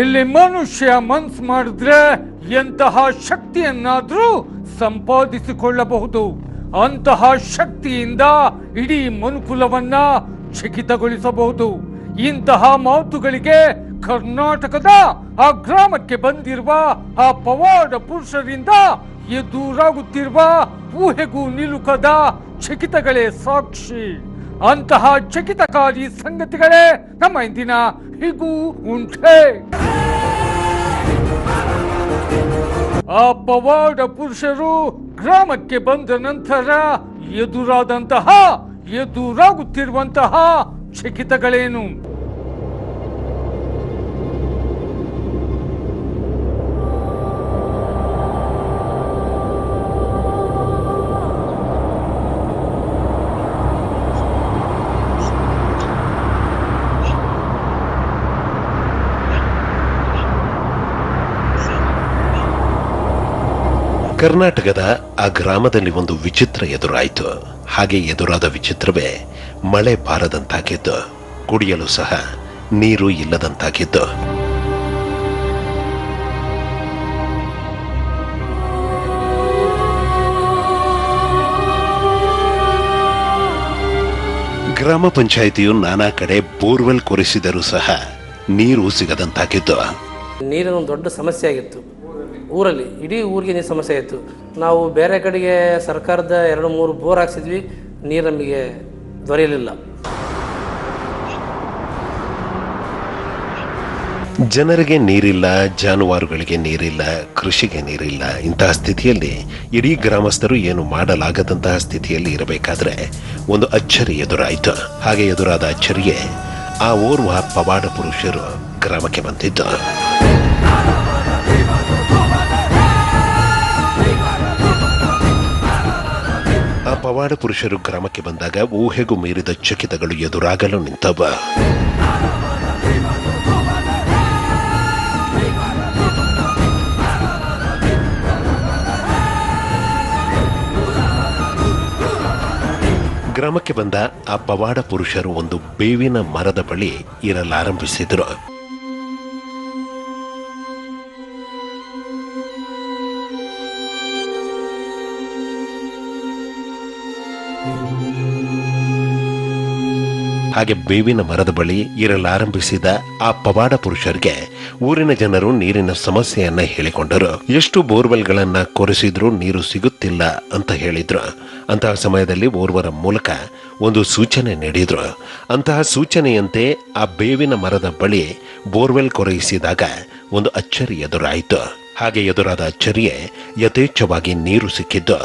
ಇಲ್ಲಿ ಮನುಷ್ಯ ಮನ್ಸ್ ಮಾಡಿದ್ರೆ ಎಂತಹ ಶಕ್ತಿಯನ್ನಾದ್ರೂ ಸಂಪಾದಿಸಿಕೊಳ್ಳಬಹುದು. ಅಂತಹ ಶಕ್ತಿಯಿಂದ ಇಡೀ ಮನುಕುಲವನ್ನ ಚಕಿತಗೊಳಿಸಬಹುದು. ಇಂತಹ ಮಾತುಗಳಿಗೆ ಕರ್ನಾಟಕದ ಆ ಗ್ರಾಮಕ್ಕೆ ಬಂದಿರುವ ಆ ಪವಾಡ ಪುರುಷರಿಂದ ಎದುರಾಗುತ್ತಿರುವ ಊಹೆಗೂ ನಿಲುಕದ ಚಕಿತಗಳೇ ಸಾಕ್ಷಿ. ಅಂತಹ ಚಕಿತಕಾರಿ ಸಂಗತಿಗಳೇ ನಮ್ಮ ಇಂದಿನ ಹೀಗೂ ಉಂಟೆ. ಆ ಪವಾಡ ಪುರುಷರು ಗ್ರಾಮಕ್ಕೆ ಬಂದ ನಂತರ ಎದುರಾದಂತಹ, ಎದುರಾಗುತ್ತಿರುವಂತಹ ಚಕಿತಗಳೇನು? ಕರ್ನಾಟಕದ ಆ ಗ್ರಾಮದಲ್ಲಿ ಒಂದು ವಿಚಿತ್ರ ಎದುರಾಯಿತು. ಹಾಗೆ ಎದುರಾದ ವಿಚಿತ್ರವೇ ಮಳೆ ಬಾರದಂತಾಗಿದ್ದು ಕುಡಿಯಲು ಸಹ ನೀರು ಇಲ್ಲದಂತಾಗಿದ್ದು ಗ್ರಾಮ ಪಂಚಾಯಿತಿಯು ನಾನಾ ಕಡೆ ಬೋರ್ವೆಲ್ ಕೊರೆಸಿದರೂ ಸಹ ನೀರು ಸಿಗದಂತಾಗಿದ್ದು ನೀರಿನ ದೊಡ್ಡ ಸಮಸ್ಯೆ ಆಗಿತ್ತು ಊರಲ್ಲಿ, ಇಡೀ ಊರಿಗೆ ನೀರು ಸಮಸ್ಯೆ ಇತ್ತು ನಾವು ಬೇರೆ ಕಡೆಗೆ ಸರ್ಕಾರದ ಎರಡು ಮೂರು ಬೋರ್ ಹಾಕ್ಸಿದ್ವಿ, ನೀರು ನಮಗೆ ದೊರೆಯಲಿಲ್ಲ. ಜನರಿಗೆ ನೀರಿಲ್ಲ, ಜಾನುವಾರುಗಳಿಗೆ ನೀರಿಲ್ಲ, ಕೃಷಿಗೆ ನೀರಿಲ್ಲ. ಇಂತಹ ಸ್ಥಿತಿಯಲ್ಲಿ ಇಡೀ ಗ್ರಾಮಸ್ಥರು ಏನು ಮಾಡಲಾಗದಂತಹ ಸ್ಥಿತಿಯಲ್ಲಿ ಇರಬೇಕಾದ್ರೆ ಒಂದು ಅಚ್ಚರಿ ಎದುರಾಯಿತು. ಹಾಗೆ ಎದುರಾದ ಅಚ್ಚರಿಗೆ ಆ ಓರ್ವ ಪವಾಡ ಪುರುಷರು ಗ್ರಾಮಕ್ಕೆ ಬಂದಿದ್ದು. ಪವಾಡ ಪುರುಷರು ಗ್ರಾಮಕ್ಕೆ ಬಂದಾಗ ಊಹೆಗೂ ಮೀರಿದ ಚಕಿತಗಳು ಎದುರಾಗಲು ನಿಂತವ. ಗ್ರಾಮಕ್ಕೆ ಬಂದ ಆ ಪವಾಡ ಪುರುಷರು ಒಂದು ಬೇವಿನ ಮರದ ಬಳಿ ಇರಲಾರಂಭಿಸಿದರು. ಹಾಗೆ ಬೇವಿನ ಮರದ ಬಳಿ ಇರಲಾರಂಭಿಸಿದ ಆ ಪವಾಡ ಪುರುಷರಿಗೆ ಊರಿನ ಜನರು ನೀರಿನ ಸಮಸ್ಯೆಯನ್ನ ಹೇಳಿಕೊಂಡರು. ಎಷ್ಟು ಬೋರ್ವೆಲ್ಗಳನ್ನ ಕೊರೆಸಿದ್ರೂ ನೀರು ಸಿಗುತ್ತಿಲ್ಲ ಅಂತ ಹೇಳಿದ್ರು. ಅಂತಹ ಸಮಯದಲ್ಲಿ ಓರ್ವರ ಮೂಲಕ ಒಂದು ಸೂಚನೆ ನೀಡಿದ್ರು. ಅಂತಹ ಸೂಚನೆಯಂತೆ ಆ ಬೇವಿನ ಮರದ ಬಳಿ ಬೋರ್ವೆಲ್ ಕೊರೆಯಿಸಿದಾಗ ಒಂದು ಅಚ್ಚರಿ ಎದುರಾಯಿತು. ಹಾಗೆ ಎದುರಾದ ಅಚ್ಚರಿಯೇ ಯಥೇಚ್ಛವಾಗಿ ನೀರು ಸಿಕ್ಕಿದ್ದು.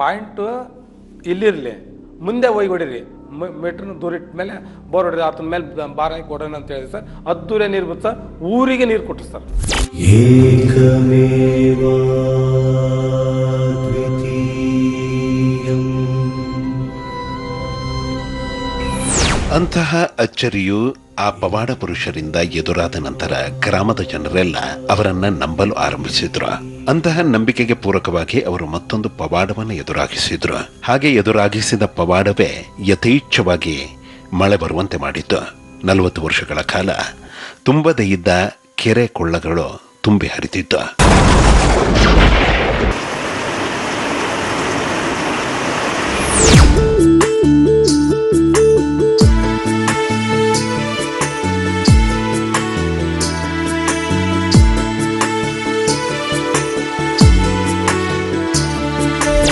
ಪಾಯಿಂಟು ಇಲ್ಲಿರಲಿ ಮುಂದೆ ಹೋಗಿ ಹೊಡೀರಿ ಮೀಟ್ರನ್ನ ದೂರ ಇಟ್ಟ ಮೇಲೆ ಬೋರ್ ಹೊಡೆದು ಅದ್ರ ಮೇಲೆ ಬಾರ ಹಾಕಿ ಕೊಡೋಣ ಅಂತ ಹೇಳಿ ಸರ್. ಹತ್ತೂರೇ ನೀರು ಬಿಟ್ಟು ಊರಿಗೆ ನೀರು ಕೊಟ್ಟರು ಸರ್. ಅಂತಹ ಅಚ್ಚರಿಯು ಆ ಪವಾಡ ಪುರುಷರಿಂದ ಎದುರಾದ ನಂತರ ಗ್ರಾಮದ ಜನರೆಲ್ಲ ಅವರನ್ನ ನಂಬಲು ಆರಂಭಿಸಿದ್ರು. ಅಂತಹ ನಂಬಿಕೆಗೆ ಪೂರಕವಾಗಿ ಅವರು ಮತ್ತೊಂದು ಪವಾಡವನ್ನು ಎದುರಾಗಿಸಿದ್ರು. ಹಾಗೆ ಎದುರಾಗಿಸಿದ ಪವಾಡವೇ ಯಥೇಚ್ಛವಾಗಿ ಮಳೆ ಬರುವಂತೆ ಮಾಡಿತ್ತು. ನಲವತ್ತು ವರ್ಷಗಳ ಕಾಲ ತುಂಬದೇ ಇದ್ದ ಕೆರೆ ಕೊಳ್ಳಗಳು ತುಂಬಿ ಹರಿತಿತ್ತು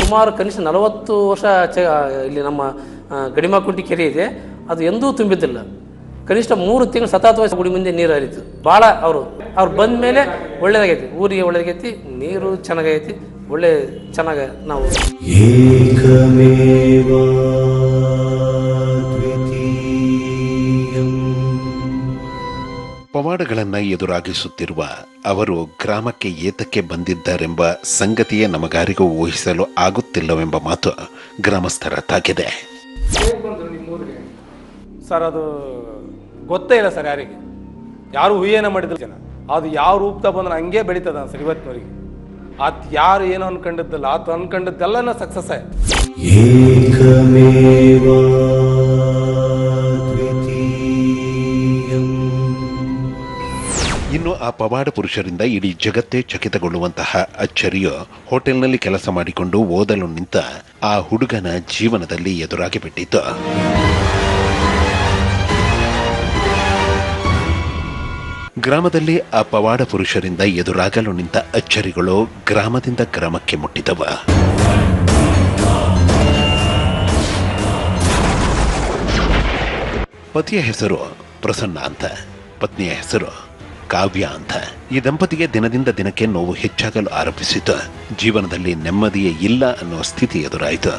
ಸುಮಾರು ಕನಿಷ್ಠ ನಲವತ್ತು ವರ್ಷ ಚ ಇಲ್ಲಿ ನಮ್ಮ ಗಡಿಮಾಕುಂಟಿ ಕೆರೆ ಇದೆ. ಅದು ಎಂದೂ ತುಂಬಿದ್ದಿಲ್ಲ. ಕನಿಷ್ಠ ಮೂರು ತಿಂಗಳು ಸತತವಾಗಿ ಗುಡಿ ಮುಂದೆ ನೀರು ಹರಿತು ಭಾಳ ಅವರು, ಅವ್ರು ಬಂದ ಮೇಲೆ ಒಳ್ಳೇದಾಗೈತಿ. ಊರಿಗೆ ಒಳ್ಳೇದಾಗೈತಿ, ನೀರು ಚೆನ್ನಾಗೈತಿ, ಒಳ್ಳೆ ಚೆನ್ನಾಗ ನಾವು ಪವಾಡಗಳನ್ನ ಎದುರಾಗಿಸುತ್ತಿರುವ ಅವರು ಗ್ರಾಮಕ್ಕೆ ಏತಕ್ಕೆ ಬಂದಿದ್ದಾರೆಂಬ ಸಂಗತಿಯೇ ನಮಗಾರಿಗೂ ಊಹಿಸಲು ಆಗುತ್ತಿಲ್ಲವೆಂಬ ಮಾತು ಗ್ರಾಮಸ್ಥರ ತಾಗಿದೆ. ಸರ್ ಅದು ಗೊತ್ತೇ ಇಲ್ಲ ಸರ್ ಯಾರಿಗೆ. ಯಾರು ಹೂಯೇನ ಮಾಡಿದ್ರು ಜನ. ಅದು ಯಾವ ರೂಪದ ಬಂದ್ರೆ ಹಂಗೆ ಬೆಳೀತದ ಸರ್ ಇವತ್ತಿನವರಿಗೆ. ಆತ ಯಾರು ಏನೋ ಅನ್ಕೊಂಡಿದ್ದಲ್ಲ ಆತ ಅನ್ಕೊಂಡಿದ್ದೆಲ್ಲ ಸಕ್ಸಸ್ ಆಯ್ತು ಇನ್ನು ಆ ಪವಾಡ ಪುರುಷರಿಂದ ಇಡೀ ಜಗತ್ತೇ ಚಕಿತಗೊಳ್ಳುವಂತಹ ಅಚ್ಚರಿಯು ಹೋಟೆಲ್ನಲ್ಲಿ ಕೆಲಸ ಮಾಡಿಕೊಂಡು ಓದಲು ನಿಂತ ಆ ಹುಡುಗನ ಜೀವನದಲ್ಲಿ ಎದುರಾಗಿ ಬಿಟ್ಟಿತ್ತು. ಗ್ರಾಮದಲ್ಲಿ ಆ ಪವಾಡ ಪುರುಷರಿಂದ ಎದುರಾಗಲು ನಿಂತ ಅಚ್ಚರಿಗಳು ಗ್ರಾಮದಿಂದ ಗ್ರಾಮಕ್ಕೆ ಮುಟ್ಟಿದವ. ಪತಿಯ ಹೆಸರು ಪ್ರಸನ್ನ ಅಂತ. ಪತ್ನಿಯ ಹೆಸರು ಕಾವ್ಯ ಅಂತ. ಈ ದಂಪತಿಗೆ ದಿನದಿಂದ ದಿನಕ್ಕೆ ನೋವು ಹೆಚ್ಚಾಗಲು ಆರಂಭಿಸಿತು. ಜೀವನದಲ್ಲಿ ನೆಮ್ಮದಿಯೇ ಇಲ್ಲ ಅನ್ನೋ ಸ್ಥಿತಿ ಎದುರಾಯಿತು.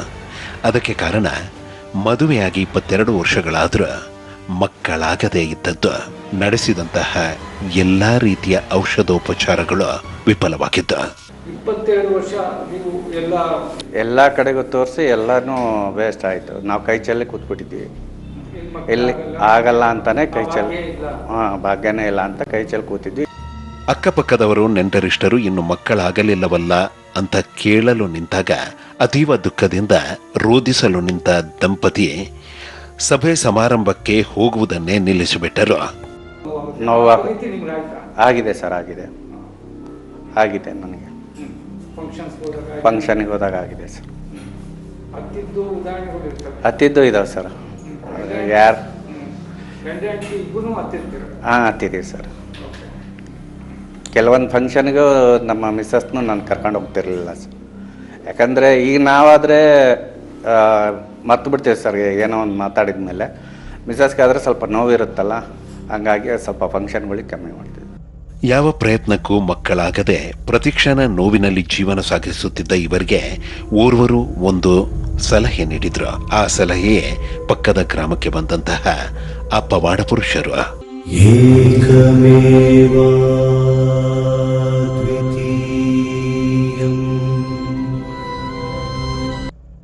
ಅದಕ್ಕೆ ಕಾರಣ ಮದುವೆಯಾಗಿ ಇಪ್ಪತ್ತೆರಡು ವರ್ಷಗಳಾದರೂ ಮಕ್ಕಳಾಗದೇ ಇದ್ದದ್ದು ನಡೆಸಿದಂತಹ ಎಲ್ಲ ರೀತಿಯ ಔಷಧೋಪಚಾರಗಳು ವಿಫಲವಾಗಿದ್ದ ಇಪ್ಪತ್ತೆರಡು ವರ್ಷ ನೀವು ಎಲ್ಲ ಎಲ್ಲ ಕಡೆಗೂ ತೋರಿಸಿ ಎಲ್ಲನೂ ವೇಸ್ಟ್ ಆಯಿತು. ನಾವು ಕೈ ಚೆಲ್ಲಿ ಕೂತ್ಬಿಟ್ಟಿದ್ವಿ ಎಲ್ಲಿ ಆಗಲ್ಲ ಅಂತಾನೆ ಕೈ ಚೆಲ್ ಹಾಂ ಭಾಗ್ಯನೇ ಇಲ್ಲ ಅಂತ ಕೈ ಚೆಲ್ ಕೂತಿದ್ವಿ. ಅಕ್ಕಪಕ್ಕದವರು ನೆಂಟರಿಷ್ಟರು ಇನ್ನು ಮಕ್ಕಳಾಗಲಿಲ್ಲವಲ್ಲ ಅಂತ ಕೇಳಲು ನಿಂತಾಗ ಅತೀವ ದುಃಖದಿಂದ ರೋಧಿಸಲು ನಿಂತ ದಂಪತಿ ಸಭೆ ಸಮಾರಂಭಕ್ಕೆ ಹೋಗುವುದನ್ನೇ ನಿಲ್ಲಿಸಿಬಿಟ್ಟರು. ನೋವು ಆಗಿದೆ ಸರ್ ಆಗಿದೆ. ಆಗಿದೆ ನನಗೆ. ಫಂಕ್ಷನ್ಗೆ ಹೋದಾಗ ಆಗಿದೆ. ಸರ್. ಅತ್ತಿದ್ದು ಹತ್ತಿದ್ದು ಇದಾವೆ ಸರ್. ಯಾರು? ಹಾಂ ಹತ್ತಿದ್ದೀವಿ ಸರ್. ಕೆಲವೊಂದು ಫಂಕ್ಷನ್ಗೂ ನಮ್ಮ ಮಿಸ್ಸಸ್ನು ನಾನು ಕರ್ಕೊಂಡು ಹೋಗ್ತಿರ್ಲಿಲ್ಲ ಸರ್. ಯಾಕಂದರೆ ಈಗ ನಾವಾದರೆ ಮರ್ತು ಬಿಡ್ತೀವಿ ಸರ್, ಏನೋ ಒಂದು ಮಾತಾಡಿದ ಮೇಲೆ. ಮಿಸ್ಸಸ್ಗಾದರೆ ಸ್ವಲ್ಪ ನೋವಿರುತ್ತಲ್ಲ, ಹಂಗಾಗಿ ಸ್ವಲ್ಪ ಫಂಕ್ಷನ್ಗಳಿಗೆ ಕಮ್ಮಿ ಮಾಡ್ತೀವಿ. ಯಾವ ಪ್ರಯತ್ನಕ್ಕೂ ಮಕ್ಕಳಾಗದೆ ಪ್ರತಿಕ್ಷಣ ನೋವಿನಲ್ಲಿ ಜೀವನ ಸಾಗಿಸುತ್ತಿದ್ದ ಇವರಿಗೆ, ಓರ್ವರು ಒಂದು ಸಲಹೆ ನೀಡಿದ್ರು. ಆ ಸಲಹೆಯೇ ಪಕ್ಕದ ಗ್ರಾಮಕ್ಕೆ ಬಂದಂತಹ ಆ ಪವಾಡ ಪುರುಷರು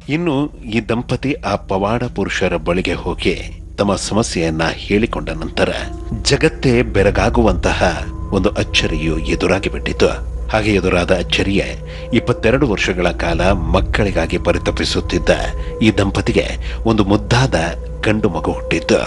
ಇನ್ನು ಈ ದಂಪತಿ ಆ ಪವಾಡ ಪುರುಷರ ಬಳಿಗೆ ಹೋಗಿ ತಮ್ಮ ಸಮಸ್ಯೆಯನ್ನ ಹೇಳಿಕೊಂಡ ನಂತರ ಜಗತ್ತೇ ಬೆರಗಾಗುವಂತಹ ಒಂದು ಅಚ್ಚರಿಯು ಎದುರಾಗಿ ಬಿಟ್ಟಿತು. ಹಾಗೆ ಎದುರಾದ ಅಚ್ಚರಿಯ ಇಪ್ಪತ್ತೆರಡು ವರ್ಷಗಳ ಕಾಲ ಮಕ್ಕಳಿಗಾಗಿ ಪರಿತಪಿಸುತ್ತಿದ್ದ ಈ ದಂಪತಿಗೆ ಒಂದು ಮುದ್ದಾದ ಗಂಡು ಮಗು ಹುಟ್ಟಿದ್ದು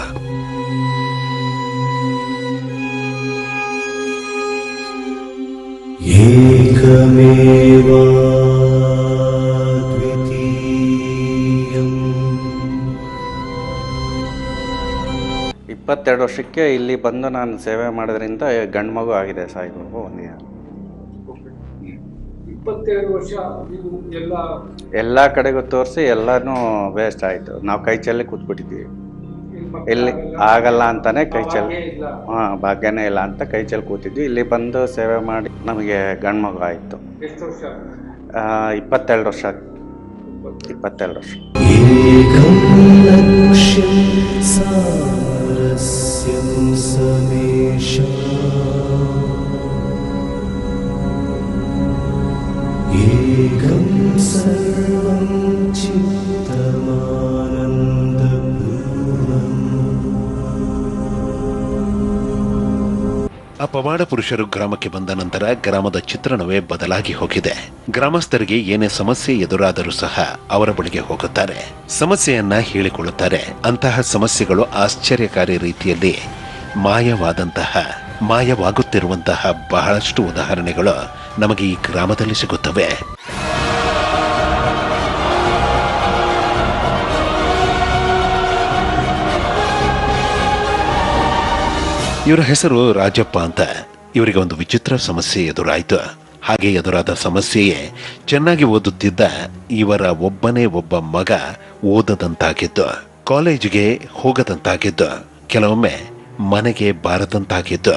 ಇಪ್ಪತ್ತೆರಡು ವರ್ಷಕ್ಕೆ ಇಲ್ಲಿ ಬಂದು ನಾನು ಸೇವೆ ಮಾಡೋದ್ರಿಂದ ಗಂಡು ಮಗು ಆಗಿದೆ ಸಾಯಿಬಾಬು ಒಂದಿನ. ಇಪ್ಪತ್ತೆರಡು ವರ್ಷ ನೀವು ಎಲ್ಲ ಎಲ್ಲ ಕಡೆಗೂ ತೋರಿಸಿ ಎಲ್ಲನೂ ವೇಸ್ಟ್ ಆಯಿತು. ನಾವು ಕೈ ಚೆಲ್ಲಿ ಕೂತ್ಬಿಟ್ಟಿದ್ವಿ. ಇಲ್ಲಿ ಆಗಲ್ಲ? ಅಂತಾನೆ ಕೈ ಚೆಲ್ ಹಾಂ ಭಾಗ್ಯನೇ ಇಲ್ಲ ಅಂತ ಕೈ ಚೆಲ್ಲಿ ಕೂತಿದ್ವಿ. ಇಲ್ಲಿ ಬಂದು ಸೇವೆ ಮಾಡಿ ನಮಗೆ ಗಂಡು ಮಗು ಆಯಿತು ಇಪ್ಪತ್ತೆರಡು ವರ್ಷ ಇಪ್ಪತ್ತೆರಡು. ವರ್ಷ. एकं सर्वं चित्तमानन्दपूर्णम् ಆ ಪವಾಡ ಪುರುಷರು ಗ್ರಾಮಕ್ಕೆ ಬಂದ ನಂತರ ಗ್ರಾಮದ ಚಿತ್ರಣವೇ ಬದಲಾಗಿ ಹೋಗಿದೆ ಗ್ರಾಮಸ್ಥರಿಗೆ ಏನೇ ಸಮಸ್ಯೆ ಎದುರಾದರೂ ಸಹ ಅವರ ಬಳಿಗೆ ಹೋಗುತ್ತಾರೆ ಸಮಸ್ಯೆಯನ್ನ ಹೇಳಿಕೊಳ್ಳುತ್ತಾರೆ ಅಂತಹ ಸಮಸ್ಯೆಗಳು ಆಶ್ಚರ್ಯಕಾರಿ ರೀತಿಯಲ್ಲಿ ಮಾಯವಾದಂತಹ ಮಾಯವಾಗುತ್ತಿರುವಂತಹ ಬಹಳಷ್ಟು ಉದಾಹರಣೆಗಳು ನಮಗೆ ಈ ಗ್ರಾಮದಲ್ಲಿ ಸಿಗುತ್ತವೆ ಇವರ ಹೆಸರು ರಾಜಪ್ಪ ಅಂತ ಇವರಿಗೆ ಒಂದು ವಿಚಿತ್ರ ಸಮಸ್ಯೆ ಎದುರಾಯಿತು. ಹಾಗೆ ಎದುರಾದ ಸಮಸ್ಯೆಯೇ ಚೆನ್ನಾಗಿ ಓದುತ್ತಿದ್ದ ಇವರ ಒಬ್ಬನೇ ಒಬ್ಬ ಮಗ ಓದದಂತಾಗಿದ್ದು ಕಾಲೇಜಿಗೆ ಹೋಗದಂತಾಗಿದ್ದು ಕೆಲವೊಮ್ಮೆ ಮನೆಗೆ ಬಾರದಂತಾಗಿದ್ದು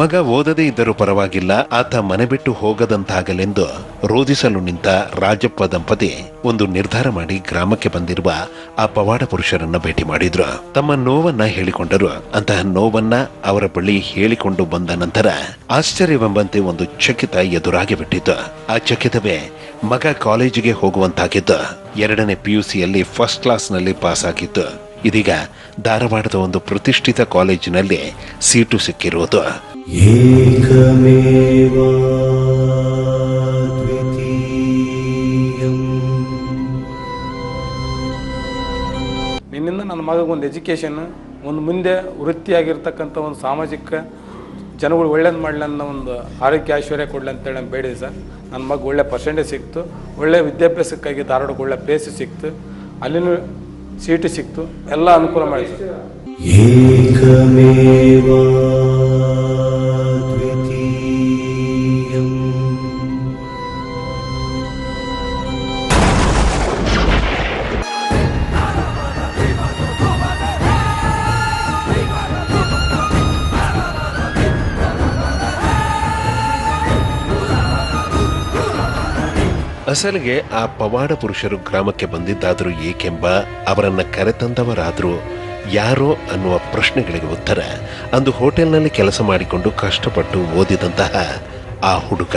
ಮಗ ಓದದೇ ಇದ್ದರೂ ಪರವಾಗಿಲ್ಲ, ಆತ ಮನೆ ಬಿಟ್ಟು ಹೋಗದಂತಾಗಲೆಂದು ರೋಧಿಸಲು ನಿಂತ ರಾಜಪ್ಪ ದಂಪತಿ ಒಂದು ನಿರ್ಧಾರ ಮಾಡಿ ಗ್ರಾಮಕ್ಕೆ ಬಂದಿರುವ ಆ ಪವಾಡ ಪುರುಷರನ್ನ ಭೇಟಿ ಮಾಡಿದ್ರು. ತಮ್ಮ ನೋವನ್ನ ಹೇಳಿಕೊಂಡರು. ಅಂತಹ ನೋವನ್ನ ಅವರ ಬಳಿ ಹೇಳಿಕೊಂಡು ಬಂದ ನಂತರ ಆಶ್ಚರ್ಯವೆಂಬಂತೆ ಒಂದು ಚಕಿತ ಎದುರಾಗಿ ಬಿಟ್ಟಿತು ಆ ಚಕಿತವೇ ಮಗ ಕಾಲೇಜಿಗೆ ಹೋಗುವಂತಾಗಿದ್ದು ಎರಡನೇ ಪಿಯುಸಿಯಲ್ಲಿ ಫಸ್ಟ್ ಕ್ಲಾಸ್ನಲ್ಲಿ ಪಾಸ್ ಆಗಿತ್ತು. ಇದೀಗ ಧಾರವಾಡದ ಒಂದು ಪ್ರತಿಷ್ಠಿತ ಕಾಲೇಜಿನಲ್ಲಿ ಸೀಟು ಸಿಕ್ಕಿರುವುದು एकमेवा द्वितीयम् ನಿನ್ನಿಂದ ನನ್ನ ಮಗಗೆ ಒಂದು ಎಜುಕೇಷನ್ ಒಂದು ಮುಂದೆ ವೃತ್ತಿಯಾಗಿರ್ತಕ್ಕಂಥ ಒಂದು ಸಾಮಾಜಿಕ ಜನಗಳು ಒಳ್ಳೇದು ಮಾಡಲಿ ಅನ್ನೋ ಒಂದು ಆರೋಗ್ಯ ಐಶ್ವರ್ಯ ಕೊಡಲಿ ಅಂತೇಳಿ ನಾನು ಬೇಡಿದೆ ಸರ್ ನನ್ನ ಮಗ ಒಳ್ಳೆ ಪರ್ಸೆಂಟೇಜ್ ಸಿಕ್ತು ಒಳ್ಳೆ ವಿದ್ಯಾಭ್ಯಾಸಕ್ಕಾಗಿ ಧಾರವಾಡಕ್ಕೆ ಒಳ್ಳೆ ಪ್ಲೇಸ್ ಸಿಕ್ತು ಅಲ್ಲಿನೂ ಸೀಟು ಸಿಕ್ತು ಎಲ್ಲ ಅನುಕೂಲ ಮಾಡಿ ಸರ್ एकमेवा द्वितीयम् ಅಸಲಿಗೆ ಆ ಪವಾಡ ಪುರುಷರು ಗ್ರಾಮಕ್ಕೆ ಬಂದಿದ್ದಾದರೂ ಏಕೆಂಬ ಅವರನ್ನ ಕರೆತಂದವರಾದರೂ ಯಾರೋ ಅನ್ನುವ ಪ್ರಶ್ನೆಗಳಿಗೆ ಉತ್ತರ. ಅಂದು ಹೋಟೆಲ್ನಲ್ಲಿ ಕೆಲಸ ಮಾಡಿಕೊಂಡು ಕಷ್ಟಪಟ್ಟು ಓದಿದಂತಹ ಆ ಹುಡುಗ.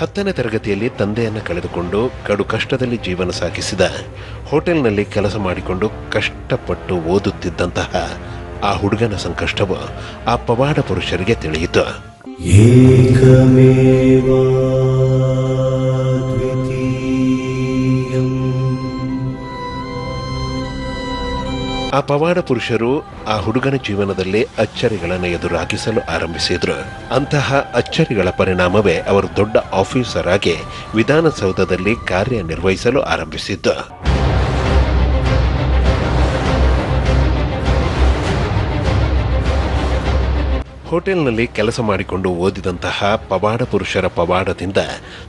ಹತ್ತನೇ ತರಗತಿಯಲ್ಲಿ ತಂದೆಯನ್ನು ಕಳೆದುಕೊಂಡು ಕಡು ಕಷ್ಟದಲ್ಲಿ ಜೀವನ ಸಾಗಿಸಿದ, ಹೋಟೆಲ್ನಲ್ಲಿ ಕೆಲಸ ಮಾಡಿಕೊಂಡು ಕಷ್ಟಪಟ್ಟು ಓದುತ್ತಿದ್ದಂತಹ ಆ ಹುಡುಗನ ಸಂಕಷ್ಟವು ಆ ಪವಾಡ ಪುರುಷರಿಗೆ ತಿಳಿಯಿತು. ಏಕಮೇವಾ. ಆ ಪವಾಡ ಪುರುಷರು ಆ ಹುಡುಗನ ಜೀವನದಲ್ಲಿ ಅಚ್ಚರಿಗಳನ್ನು ಎದುರಾಗಿಸಲು ಆರಂಭಿಸಿದ್ರು. ಅಂತಹ ಅಚ್ಚರಿಗಳ ಪರಿಣಾಮವೇ ಅವರು ದೊಡ್ಡ ಆಫೀಸರ್ ಆಗಿ ವಿಧಾನಸೌಧದಲ್ಲಿ ಕಾರ್ಯನಿರ್ವಹಿಸಲು ಆರಂಭಿಸಿದ್ದು. ಹೋಟೆಲ್ನಲ್ಲಿ ಕೆಲಸ ಮಾಡಿಕೊಂಡು ಓದಿದಂತಹ ಪವಾಡ ಪುರುಷರ ಪವಾಡದಿಂದ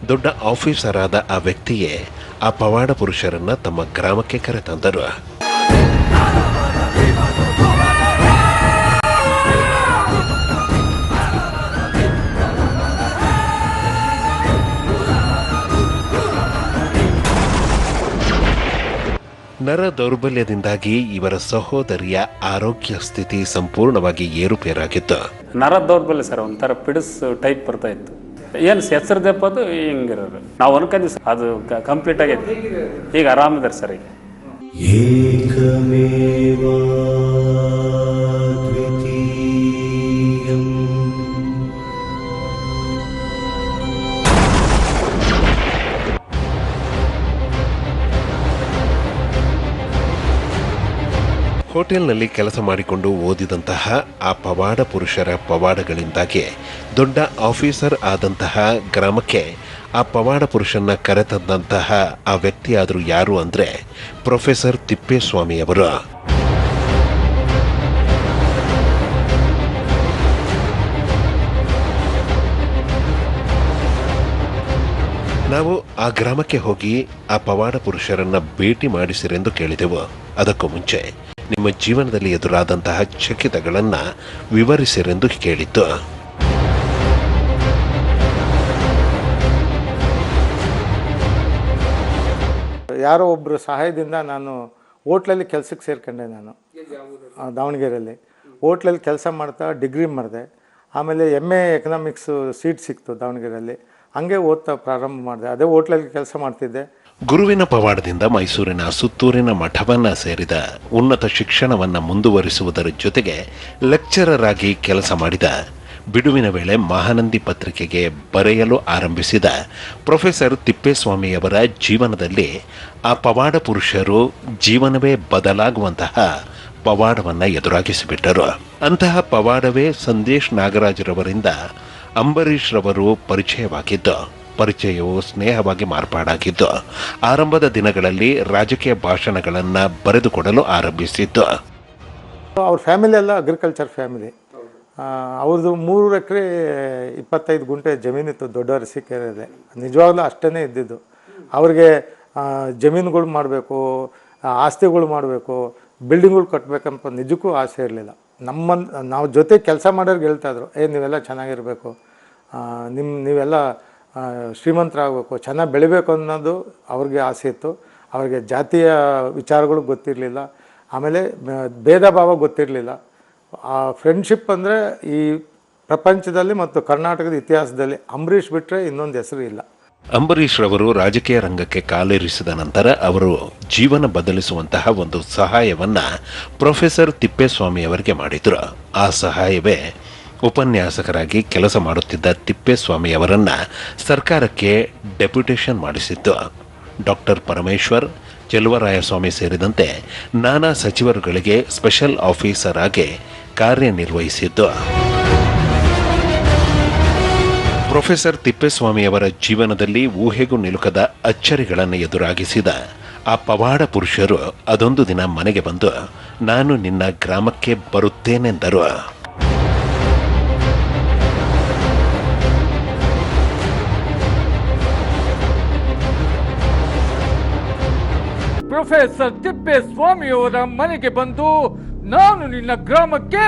ದೊಡ್ಡ ಆಫೀಸರ್ ಆದ ಆ ವ್ಯಕ್ತಿಯೇ ಆ ಪವಾಡ ಪುರುಷರನ್ನ ತಮ್ಮ ಗ್ರಾಮಕ್ಕೆ ಕರೆತಂದರು. ನರ ದೌರ್ಬಲ್ಯದಿಂದಾಗಿ ಇವರ ಸಹೋದರಿಯ ಆರೋಗ್ಯ ಸ್ಥಿತಿ ಸಂಪೂರ್ಣವಾಗಿ ಏರುಪೇರಾಗಿತ್ತು. ನರ ದೌರ್ಬಲ್ಯ ಸರ್ ಒಂಥರ ಪಿಡಿಸ್ ಟೈಪ್ ಬರ್ತಾ ಇತ್ತು. ಏನು ಹೆಸರದಪ್ಪ ಅದು ಹಿಂಗಿರೋದು. ನಾವು ಅನ್ಕೊಂಡಿ ಸರ್ ಅದು ಕಂಪ್ಲೀಟ್ ಆಗೈತೆ ಈಗ ಆರಾಮಿದ್ದಾರೆ ಸರ್ ಈಗ. ಹೋಟೆಲ್ನಲ್ಲಿ ಕೆಲಸ ಮಾಡಿಕೊಂಡು ಓದಿದಂತಹ ಆ ಪವಾಡ ಪುರುಷರ ಪವಾಡಗಳಿಂದಾಗಿ ದೊಡ್ಡ ಆಫೀಸರ್ ಆದಂತಹ ಗ್ರಾಮಕ್ಕೆ ಆ ಪವಾಡ ಪುರುಷನ್ನ ಕರೆತಂದಂತಹ ಆ ವ್ಯಕ್ತಿಯಾದರೂ ಯಾರು ಅಂದರೆ ಪ್ರೊಫೆಸರ್ ತಿಪ್ಪೇಸ್ವಾಮಿಯವರು ನಾವು ಆ ಗ್ರಾಮಕ್ಕೆ ಹೋಗಿ ಆ ಪವಾಡ ಪುರುಷರನ್ನ ಭೇಟಿ ಮಾಡಿಸಿರೆಂದು ಕೇಳಿದೆವು. ಅದಕ್ಕೂ ಮುಂಚೆ ನಿಮ್ಮ ಜೀವನದಲ್ಲಿ ಎದುರಾದಂತಹ ಚಕಿತಗಳನ್ನು ವಿವರಿಸಿರೆಂದು ಕೇಳಿತು ಯಾರೋ ಒಬ್ಬರು ಸಹಾಯದಿಂದ ನಾನು ಹೋಟ್ಲಲ್ಲಿ ಕೆಲಸಕ್ಕೆ ಸೇರ್ಕೊಂಡೆ ನಾನು. ದಾವಣಗೆರೆಯಲ್ಲಿ. ಹೋಟ್ಲಲ್ಲಿ ಕೆಲಸ ಮಾಡ್ತಾ ಡಿಗ್ರಿ ಮಾಡಿದೆ. ಆಮೇಲೆ ಎಂ ಎ ಎಕನಾಮಿಕ್ಸು ಸೀಟ್ ಸಿಕ್ತು ದಾವಣಗೆರೆಯಲ್ಲಿ. ಹಂಗೆ ಓದ್ತಾ ಪ್ರಾರಂಭ ಮಾಡಿದೆ. ಅದೇ ಹೋಟ್ಲಲ್ಲಿ ಕೆಲಸ ಮಾಡ್ತಿದ್ದೆ. ಗುರುವಿನ ಪವಾಡದಿಂದ ಮೈಸೂರಿನ ಸುತ್ತೂರಿನ ಮಠವನ್ನ ಸೇರಿದ ಉನ್ನತ ಶಿಕ್ಷಣವನ್ನ ಮುಂದುವರಿಸುವುದರ ಜೊತೆಗೆ ಲೆಕ್ಚರರ್ ಆಗಿ ಕೆಲಸ ಮಾಡಿದ ಬಿಡುವಿನ ವೇಳೆ ಮಹಾನಂದಿ ಪತ್ರಿಕೆಗೆ ಬರೆಯಲು ಆರಂಭಿಸಿದ ಪ್ರೊಫೆಸರ್ ತಿಪ್ಪೇಸ್ವಾಮಿಯವರ ಜೀವನದಲ್ಲಿ ಆ ಪವಾಡ ಪುರುಷರು ಜೀವನವೇ ಬದಲಾಗುವಂತಹ ಪವಾಡವನ್ನ ಎದುರಾಗಿಸಿಬಿಟ್ಟರು. ಅಂತಹ ಪವಾಡವೇ ಸಂದೇಶ್ ನಾಗರಾಜರವರಿಂದ ಅಂಬರೀಷ್ರವರು ಪರಿಚಯವಾಗಿದ್ದು ಪರಿಚಯವು ಸ್ನೇಹವಾಗಿ ಮಾರ್ಪಾಡಾಗಿದ್ದು, ಆರಂಭದ ದಿನಗಳಲ್ಲಿ ರಾಜಕೀಯ ಭಾಷಣಗಳನ್ನು ಬರೆದುಕೊಡಲು ಆರಂಭಿಸಿದ್ದು. ಅವ್ರ ಫ್ಯಾಮಿಲಿ ಎಲ್ಲ ಅಗ್ರಿಕಲ್ಚರ್ ಫ್ಯಾಮಿಲಿ. ಅವ್ರದ್ದು ಮೂರು ಎಕರೆ, ಇಪ್ಪತ್ತೈದು ಗುಂಟೆ ಜಮೀನಿತ್ತು ದೊಡ್ಡ ಅರಸೀಕೆರೆಯಲ್ಲಿ. ನಿಜವಾಗ್ಲೂ ಅಷ್ಟೇ ಇದ್ದಿದ್ದು. ಅವ್ರಿಗೆ ಜಮೀನುಗಳು ಮಾಡಬೇಕು ಆಸ್ತಿಗಳು ಮಾಡಬೇಕು, ಬಿಲ್ಡಿಂಗ್ಗಳು ಕಟ್ಟಬೇಕಂತ ನಿಜಕ್ಕೂ ಆಸೆ ಇರಲಿಲ್ಲ. ನಮ್ಮ ನಾವು ಜೊತೆ ಕೆಲಸ ಮಾಡೋರ್ಗೆ ಹೇಳ್ತಾಯಿದ್ರು ಏ, ನೀವೆಲ್ಲ ಚೆನ್ನಾಗಿರಬೇಕು. ನಿಮ್ಮ ನೀವೆಲ್ಲ ಶ್ರೀಮಂತರಾಗಬೇಕು, ಚೆನ್ನಾಗಿ ಬೆಳಿಬೇಕು ಅನ್ನೋದು ಅವ್ರಿಗೆ ಆಸೆ ಇತ್ತು. ಅವ್ರಿಗೆ ಜಾತಿಯ ವಿಚಾರಗಳು ಗೊತ್ತಿರಲಿಲ್ಲ. ಆಮೇಲೆ ಭೇದ ಭಾವ ಗೊತ್ತಿರಲಿಲ್ಲ. ಆ ಫ್ರೆಂಡ್ಶಿಪ್ ಅಂದರೆ ಈ ಪ್ರಪಂಚದಲ್ಲಿ ಮತ್ತು ಕರ್ನಾಟಕದ ಇತಿಹಾಸದಲ್ಲಿ ಅಂಬರೀಷ್ ಬಿಟ್ಟರೆ ಇನ್ನೊಂದು ಹೆಸರು ಇಲ್ಲ. ಅಂಬರೀಷ್ ರವರು ರಾಜಕೀಯ ರಂಗಕ್ಕೆ ಕಾಲೇರಿಸಿದ ನಂತರ ಅವರು ಜೀವನ ಬದಲಿಸುವಂತಹ ಒಂದು ಸಹಾಯವನ್ನ ಪ್ರೊಫೆಸರ್ ತಿಪ್ಪೇಸ್ವಾಮಿ ಅವರಿಗೆ ಮಾಡಿದ್ರು. ಆ ಸಹಾಯವೇ ಉಪನ್ಯಾಸಕರಾಗಿ ಕೆಲಸ ಮಾಡುತ್ತಿದ್ದ ತಿಪ್ಪೇಸ್ವಾಮಿ ಅವರನ್ನ ಸರ್ಕಾರಕ್ಕೆ ಡೆಪ್ಯುಟೇಷನ್ ಮಾಡಿಸಿತ್ತು. ಡಾಕ್ಟರ್ ಪರಮೇಶ್ವರ್, ಚೆಲುವರಾಯಸ್ವಾಮಿ ಸೇರಿದಂತೆ ನಾನಾ ಸಚಿವರುಗಳಿಗೆ ಸ್ಪೆಷಲ್ ಆಫೀಸರ್ ಆಗಿ ಕಾರ್ಯನಿರ್ವಹಿಸಿದ್ದು. ಪ್ರೊಫೆಸರ್ ತಿಪ್ಪೇಸ್ವಾಮಿಯವರ ಜೀವನದಲ್ಲಿ ಊಹೆಗೂ ನಿಲುಕದ ಅಚ್ಚರಿಗಳನ್ನು ಎದುರಾಗಿಸಿದ ಆ ಪವಾಡ ಪುರುಷರು ಅದೊಂದು ದಿನ ಮನೆಗೆ ಬಂದು, ನಾನು ನಿನ್ನ ಗ್ರಾಮಕ್ಕೆ ಬರುತ್ತೇನೆಂದರು. ಪ್ರೊಫೆಸರ್ ತಿಪ್ಪೇಸ್ವಾಮಿಯವರ ಮನೆಗೆ ಬಂದು ನಾನು ನಿನ್ನ ಗ್ರಾಮಕ್ಕೆ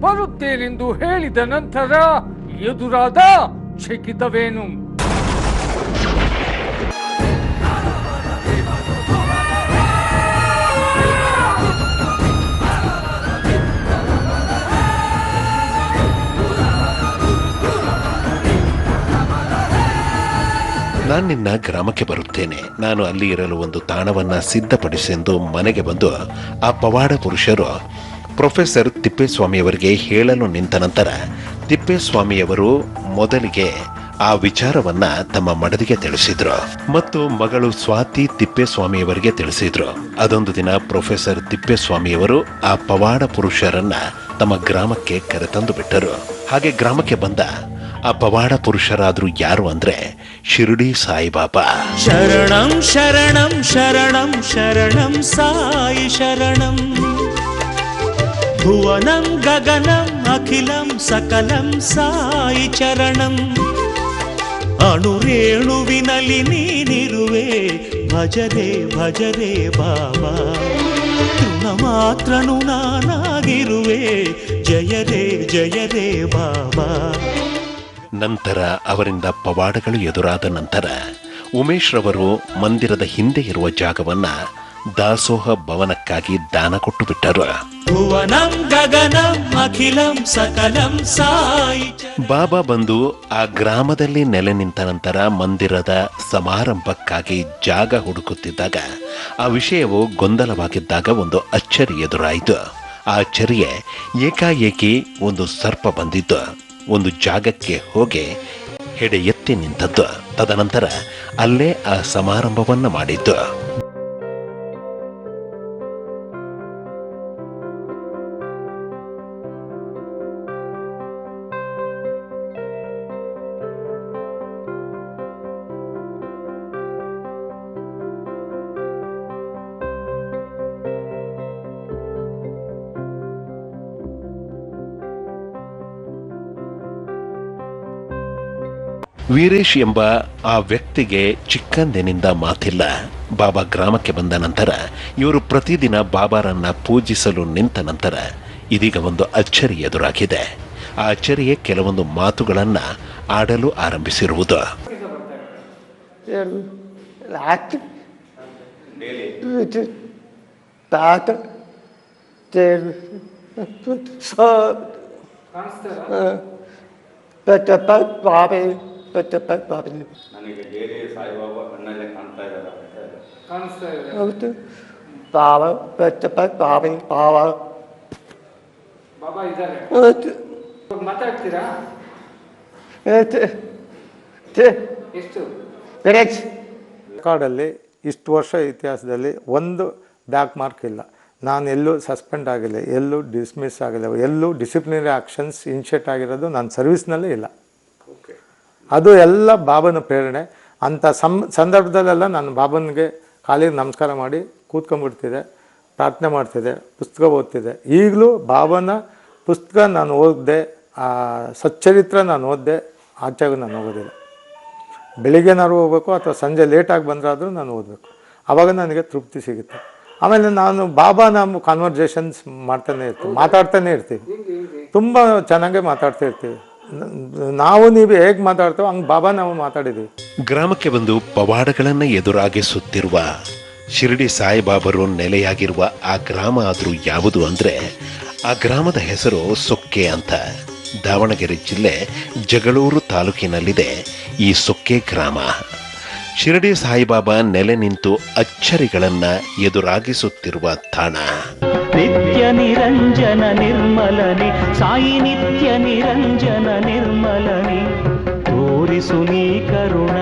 ಬರುತ್ತೇನೆಂದು ಹೇಳಿದ ನಂತರ ಎದುರಾದ ಚಕಿತವೇನು ನಾನು ನಿನ್ನ ಗ್ರಾಮಕ್ಕೆ ಬರುತ್ತೇನೆ. ನಾನು ಅಲ್ಲಿ ಇರಲು ಒಂದು ತಾಣವನ್ನ ಸಿದ್ಧಪಡಿಸೆಂದು ಮನೆಗೆ ಬಂದು ಆ ಪವಾಡ ಪುರುಷರು ಪ್ರೊಫೆಸರ್ ತಿಪ್ಪೇಸ್ವಾಮಿಯವರಿಗೆ ಹೇಳಲು ನಿಂತ ನಂತರ ತಿಪ್ಪೇಸ್ವಾಮಿಯವರು ಮೊದಲಿಗೆ ಆ ವಿಚಾರವನ್ನ ತಮ್ಮ ಮಡದಿಗೆ ತಿಳಿಸಿದ್ರು. ಮತ್ತು ಮಗಳು ಸ್ವಾತಿ ತಿಪ್ಪೇಸ್ವಾಮಿಯವರಿಗೆ ತಿಳಿಸಿದ್ರು. ಅದೊಂದು ದಿನ ಪ್ರೊಫೆಸರ್ ತಿಪ್ಪೇಸ್ವಾಮಿಯವರು ಆ ಪವಾಡ ಪುರುಷರನ್ನ ತಮ್ಮ ಗ್ರಾಮಕ್ಕೆ ಕರೆತಂದು ಬಿಟ್ಟರು. ಹಾಗೆ ಗ್ರಾಮಕ್ಕೆ ಬಂದ ಆ ಪವಾಡ ಪುರುಷರಾದರೂ ಯಾರು ಅಂದ್ರೆ ಶಿರಡಿ ಸಾಯಿಬಾಬಾ. ಶರಣಂ ಶರಣಂ ಶರಣಂ ಶರಣಂ ಸಾಯಿ ಶರಣಂ. ಭುವನಂ, ಗಗನಂ, ಅಖಿಲಂ, ಸಕಲಂ ಸಾಯಿ ಚರಣಂ. ಅಣುರೇಣುವಿನಲ್ಲಿ ನೀನಿರುವೆ ಭಜರೆ ಭಜರೆ ಬಾಬಾ. ಮಾತ್ರನು ನಾನಾಗಿರುವೆ ಜಯರೇ ಜಯದೇ ಬಾಬಾ. ನಂತರ ಅವರಿಂದ ಪವಾಡಗಳು ಎದುರಾದ ನಂತರ ಉಮೇಶ್ ರವರು ಮಂದಿರದ ಹಿಂದೆ ಇರುವ ಜಾಗವನ್ನ ದಾಸೋಹ ಭವನಕ್ಕಾಗಿ ದಾನ ಕೊಟ್ಟು ಬಿಟ್ಟರು. ಬಾಬಾ ಬಂದು ಆ ಗ್ರಾಮದಲ್ಲಿ ನೆಲೆ ನಿಂತ ನಂತರ ಮಂದಿರದ ಸಮಾರಂಭಕ್ಕಾಗಿ ಜಾಗ ಹುಡುಕುತ್ತಿದ್ದಾಗ ಆ ವಿಷಯವು ಗೊಂದಲವಾಗಿದ್ದಾಗ ಒಂದು ಅಚ್ಚರಿ ಎದುರಾಯಿತು. ಆ ಅಚ್ಚರಿಯೇ ಏಕಾಏಕಿ ಒಂದು ಸರ್ಪ ಬಂದಿದ್ದು ಒಂದು ಜಾಗಕ್ಕೆ ಹೋಗಿ ಹೆಡೆ ಎತ್ತಿ ನಿಂತದ್ದು. ತದನಂತರ ಅಲ್ಲೇ ಆ ಸಮಾರಂಭವನ್ನ ಮಾಡಿದ್ದು. ವೀರೇಶ್ ಎಂಬ ಆ ವ್ಯಕ್ತಿಗೆ ಚಿಕ್ಕಂದಿನಿಂದ ಮಾತಿಲ್ಲ. ಬಾಬಾ ಗ್ರಾಮಕ್ಕೆ ಬಂದ ನಂತರ ಇವರು ಪ್ರತಿದಿನ ಬಾಬಾರನ್ನ ಪೂಜಿಸಲು ನಿಂತ ನಂತರ ಇದೀಗ ಒಂದು ಅಚ್ಚರಿ ಎದುರಾಗಿದೆ. ಆ ಅಚ್ಚರಿಯೇ ಕೆಲವೊಂದು ಮಾತುಗಳನ್ನ ಆಡಲು ಆರಂಭಿಸಿರುವುದು. Laat. ಪಾವ. ಬಾಬಾ ಇದ್ದಾರೆ Houdt. ಮಾತಾಡ್ತೀರಾ. ರೆಕಾರ್ಡಲ್ಲಿ ಇಷ್ಟು ವರ್ಷ ಇತಿಹಾಸದಲ್ಲಿ ಒಂದು ಬ್ಯಾಕ್ ಮಾರ್ಕ್ ಇಲ್ಲ. ನಾನು ಎಲ್ಲೂ ಸಸ್ಪೆಂಡ್ ಆಗಿಲ್ಲ. ಎಲ್ಲೂ ಡಿಸ್ಮಿಸ್ ಆಗಿಲ್ಲ. ಎಲ್ಲೂ ಡಿಸಿಪ್ಲಿನರಿ ಆಕ್ಷನ್ಸ್ ಇನಿಷಿಯೇಟ್ ಆಗಿರೋದು ನನ್ನ ಸರ್ವಿಸ್ನಲ್ಲೇ ಇಲ್ಲ. ಅದು ಎಲ್ಲ ಬಾಬನ ಪ್ರೇರಣೆ. ಅಂಥ ಸಂ ಸಂದರ್ಭದಲ್ಲೆಲ್ಲ ನಾನು ಬಾಬನಿಗೆ ಕಾಲಿಗೆ ನಮಸ್ಕಾರ ಮಾಡಿ ಕೂತ್ಕೊಂಡ್ಬಿಡ್ತಿದ್ದೆ ಪ್ರಾರ್ಥನೆ ಮಾಡ್ತಿದ್ದೆ ಪುಸ್ತಕ ಓದ್ತಿದ್ದೆ. ಈಗಲೂ ಬಾಬನ ಪುಸ್ತಕ ನಾನು ಓದಿದೆ ಸಚ್ಚರಿತ್ರ ನಾನು ಓದಿದೆ ಆಚೆಗೂ ನಾನು ಓದೋದಿಲ್ಲ ಬೆಳಿಗ್ಗೆನಾದ್ರು ಹೋಗ್ಬೇಕು ಅಥವಾ ಸಂಜೆ ಲೇಟಾಗಿ ಬಂದರಾದರೂ ನಾನು ಓದಬೇಕು. ಆವಾಗ ನನಗೆ ತೃಪ್ತಿ ಸಿಗುತ್ತೆ. ಆಮೇಲೆ ನಾನು ಬಾಬಾ ನಮ್ಮ ಕಾನ್ವರ್ಜೇಷನ್ಸ್ ಮಾಡ್ತಾನೆ ಇರ್ತೀವಿ ಮಾತಾಡ್ತಾನೆ ಇರ್ತೀವಿ ತುಂಬ ಚೆನ್ನಾಗೆ ಮಾತಾಡ್ತಾ ಇರ್ತೀವಿ. ನಾವು ನೀವು ಹೇಗೆ ಮಾತಾಡ್ತೇವೆ, ಹಂಗೆ ಬಾಬಾ ನಾವು ಮಾತಾಡಿದ್ದೀವಿ ಗ್ರಾಮಕ್ಕೆ ಬಂದು ಪವಾಡಗಳನ್ನು ಎದುರಾಗಿಸುತ್ತಿರುವ ಶಿರಡಿ ಸಾಯಿಬಾಬರು ನೆಲೆಯಾಗಿರುವ ಆ ಗ್ರಾಮ ಆದರೂ ಯಾವುದು ಅಂದ್ರೆ, ಆ ಗ್ರಾಮದ ಹೆಸರು ಸೊಕ್ಕೆ ಅಂತ. ದಾವಣಗೆರೆ ಜಿಲ್ಲೆ ಜಗಳೂರು ತಾಲೂಕಿನಲ್ಲಿದೆ ಈ ಸೊಕ್ಕೆ ಗ್ರಾಮ. ಶಿರಡಿ ಸಾಯಿಬಾಬಾ ನೆಲೆ ನಿಂತು ಅಚ್ಚರಿಗಳನ್ನು ಎದುರಾಗಿಸುತ್ತಿರುವ ತಾಣ. ನಿತ್ಯ ನಿರಂಜನ ನಿರ್ಮಲನೆ ಸಾಯಿ ನಿತ್ಯ ನಿರಂಜನ ನಿರ್ಮಲನೆ ತೋರಿಸು ನೀ ಕರುಣ.